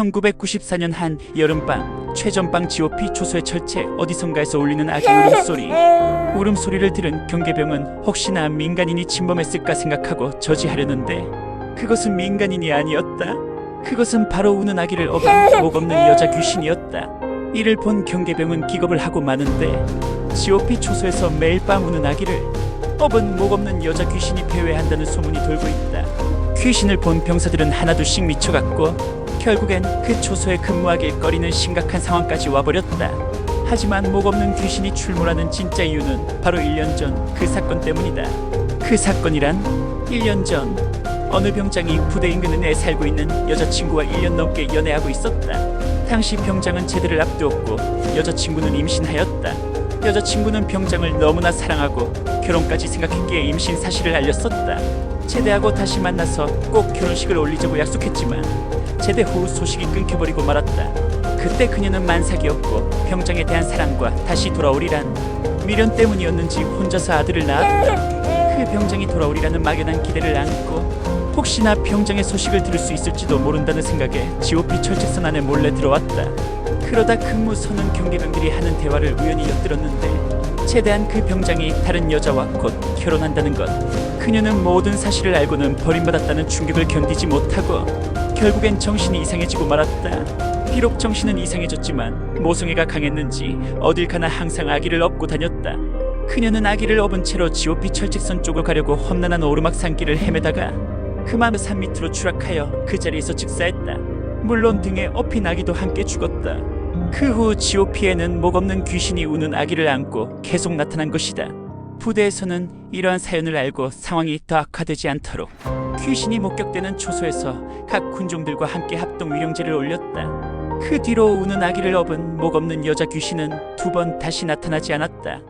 1994년 한 여름밤 최전방 GOP 초소의 철제 어디선가에서 울리는 아기 울음소리. 울음소리를 들은 경계병은 혹시나 민간인이 침범했을까 생각하고 저지하려는데 그것은 민간인이 아니었다. 그것은 바로 우는 아기를 업은 목 없는 여자 귀신이었다. 이를 본 경계병은 기겁을 하고 마는데 GOP 초소에서 매일 밤 우는 아기를 업은 목 없는 여자 귀신이 배회한다는 소문이 돌고 있다. 귀신을 본 병사들은 하나둘씩 미쳐갔고 결국엔 그 초소에 근무하길 꺼리는 심각한 상황까지 와버렸다. 하지만 목 없는 귀신이 출몰하는 진짜 이유는 바로 1년 전 그 사건 때문이다. 그 사건이란 1년 전 어느 병장이 부대 인근 에 살고 있는 여자친구와 1년 넘게 연애하고 있었다. 당시 병장은 제대를 앞두었고 여자친구는 임신하였다. 여자친구는 병장을 너무나 사랑하고 결혼까지 생각했기에 임신 사실을 알렸었다. 제대하고 다시 만나서 꼭 결혼식을 올리자고 약속했지만 제대 후 소식이 끊겨버리고 말았다. 그때 그녀는 만삭이었고 병장에 대한 사랑과 다시 돌아오리란 미련 때문이었는지 혼자서 아들을 낳았다. 그 병장이 돌아오리라는 막연한 기대를 안고 혹시나 병장의 소식을 들을 수 있을지도 모른다는 생각에 GOP 철책선 안에 몰래 들어왔다. 그러다 근무 서는 경계병들이 하는 대화를 우연히 엿들었는데 최대한 그 병장이 다른 여자와 곧 결혼한다는 것. 그녀는 모든 사실을 알고는 버림받았다는 충격을 견디지 못하고 결국엔 정신이 이상해지고 말았다. 비록 정신은 이상해졌지만 모성애가 강했는지 어딜 가나 항상 아기를 업고 다녔다. 그녀는 아기를 업은 채로 GOP 철책선 쪽으로 가려고 험난한 오르막 산길을 헤매다가 그만 산 밑으로 추락하여 그 자리에서 즉사했다. 물론 등에 업힌 아기도 함께 죽었다. 그후 GOP에는 목 없는 귀신이 우는 아기를 안고 계속 나타난 것이다. 부대에서는 이러한 사연을 알고 상황이 더 악화되지 않도록 귀신이 목격되는 초소에서 각 군종들과 함께 합동 위령제를 올렸다. 그 뒤로 우는 아기를 업은 목 없는 여자 귀신은 두 번 다시 나타나지 않았다.